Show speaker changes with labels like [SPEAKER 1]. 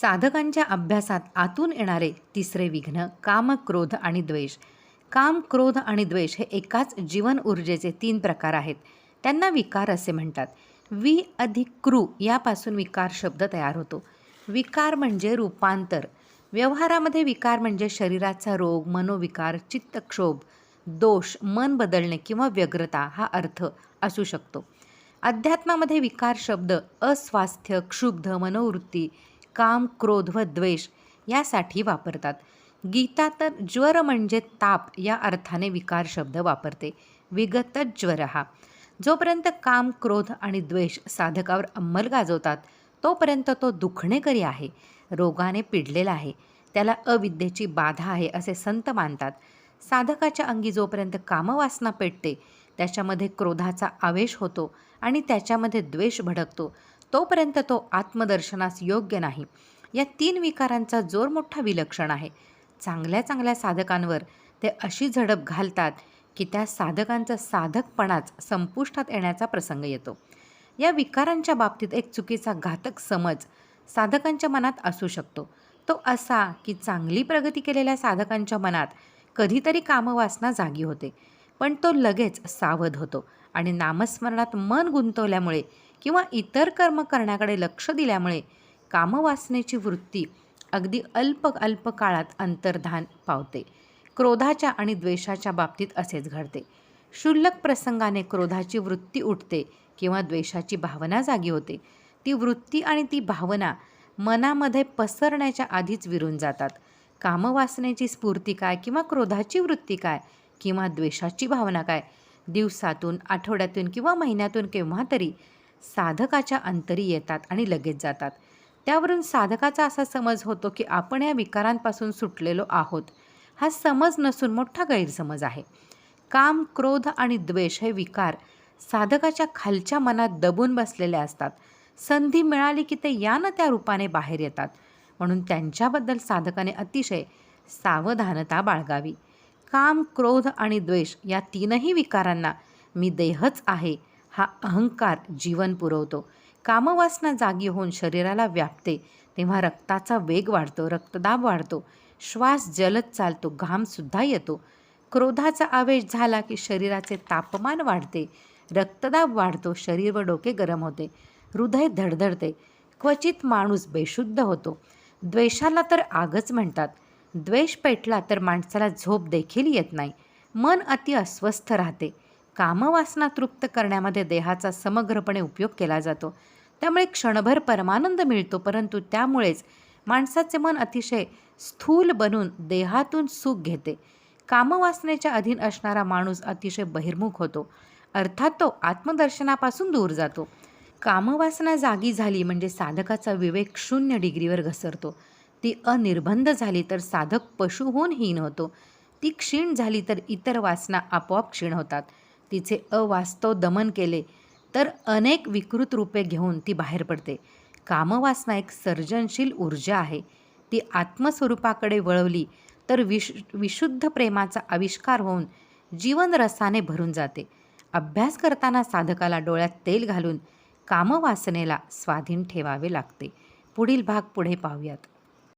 [SPEAKER 1] साधकांच्या अभ्यासात आतून येणारे तिसरे विघ्न काम क्रोध आणि द्वेष. काम क्रोध आणि द्वेष हे एकाच जीवन ऊर्जेचे तीन प्रकार आहेत. त्यांना विकार असे म्हणतात. वि अधिक क्रू यापासून विकार शब्द तयार होतो. विकार म्हणजे रूपांतर. व्यवहारामध्ये विकार म्हणजे शरीराचा रोग मनोविकार चित्तक्षोभ दोष मन बदलणे किंवा व्यग्रता हा अर्थ असू शकतो. अध्यात्मामध्ये विकार शब्द अस्वास्थ्य क्षुब्ध मनोवृत्ती काम क्रोध व द्वेष यासाठी वापरतात. गीता तर ज्वर म्हणजे ताप या अर्थाने विकार शब्द वापरते. विगत ज्वर हा जोपर्यंत काम क्रोध आणि द्वेष साधकावर अंमल गाजवतात तोपर्यंत तो दुखणेकरी आहे रोगाने पिडलेला आहे. त्याला अविद्येची बाधा आहे असे संत मानतात. साधकाच्या अंगी जोपर्यंत कामवासना पेटते त्याच्यामध्ये क्रोधाचा आवेश होतो आणि त्याच्यामध्ये द्वेष भडकतो. तोपर्यंत तो आत्मदर्शनास योग्य नाही. या तीन विकारांचा जोर मोठा विलक्षण आहे. चांगल्या चांगल्या साधकांवर ते अशी झडप घालतात की त्या साधकांचा साधकपणाच संपुष्टात येण्याचा प्रसंग येतो. या विकारांच्या बाबतीत एक चुकीचा घातक समज साधकांच्या मनात असू शकतो. तो असा की चांगली प्रगती केलेल्या साधकांच्या मनात कधीतरी कामवासना जागी होते पण तो लगेच सावध होतो आणि नामस्मरणात मन गुंतवल्यामुळे किंवा इतर कर्म करण्याकडे लक्ष दिल्यामुळे कामवासनेची वृत्ती अगदी अल्प अल्प काळात अंतर्धान पावते. क्रोधाच्या आणि द्वेषाच्या बाबतीत असेच घडते. क्षुल्लक प्रसंगाने क्रोधाची वृत्ती उठते किंवा द्वेषाची भावना जागी होते. ती वृत्ती आणि ती भावना मनामध्ये पसरण्याच्या आधीच विरून जातात. कामवासनेची स्फूर्ती काय किंवा क्रोधाची वृत्ती काय किंवा द्वेषाची भावना काय दिवसातून आठवड्यातून किंवा महिन्यातून केव्हा तरी साधकाच्या अंतरी येतात आणि लगेच जातात. त्यावरून साधकाचा असा समज होतो की आपण या विकारांपासून सुटलेलो आहोत. हा समज नसून मोठा गैरसमज आहे. काम क्रोध आणि द्वेष हे विकार साधकाच्या खालच्या मनात दबून बसलेले असतात. संधी मिळाली की ते यानं त्या रूपाने बाहेर येतात. म्हणून त्यांच्याबद्दल साधकाने अतिशय सावधानता बाळगावी. काम क्रोध आणि द्वेष या तीनही विकारांना मी देहच आहे हा अहंकार जीवन पुरवतो. कामवासना जागी होऊन शरीराला व्यापते तेव्हा रक्ताचा वेग वाढतो रक्तदाब वाढतो श्वास जलद चालतो घामसुद्धा येतो. क्रोधाचा आवेश झाला की शरीराचे तापमान वाढते रक्तदाब वाढतो शरीर व डोके गरम होते हृदय धडधडते क्वचित माणूस बेशुद्ध होतो. द्वेषाला तर आगच म्हणतात द्वेष पेटला तर माणसाला झोप देखील येत नाही. मन अति अस्वस्थ राहते. कामवासना तृप्त करण्यामध्ये देहाचा समग्रपणे उपयोग केला जातो. त्यामुळे क्षणभर परमानंद मिळतो परंतु त्यामुळेच माणसाचे मन अतिशय स्थूल बनून देहातून सुख घेते. कामवासनेच्या अधीन असणारा माणूस अतिशय बहिर्मुख होतो. अर्थात तो आत्मदर्शनापासून दूर जातो. कामवासना जागी झाली म्हणजे साधकाचा विवेक शून्य डिग्रीवर घसरतो. ती अनिर्बंध झाली तर साधक पशुहून हीन होतो. ती क्षीण झाली तर इतर वासना आपोआप क्षीण होतात. तिचे अवास्तव दमन केले तर अनेक विकृत रूपे घेऊन ती बाहेर पडते. कामवासना एक सर्जनशील ऊर्जा आहे. ती आत्मस्वरूपाकडे वळवली तर विश विशुद्ध प्रेमाचा आविष्कार होऊन जीवन रसाने भरून जाते. अभ्यास करताना साधकाला डोळ्यात तेल घालून कामवासनेला स्वाधीन ठेवावे लागते. पुढील भाग पुढे पाहूयात.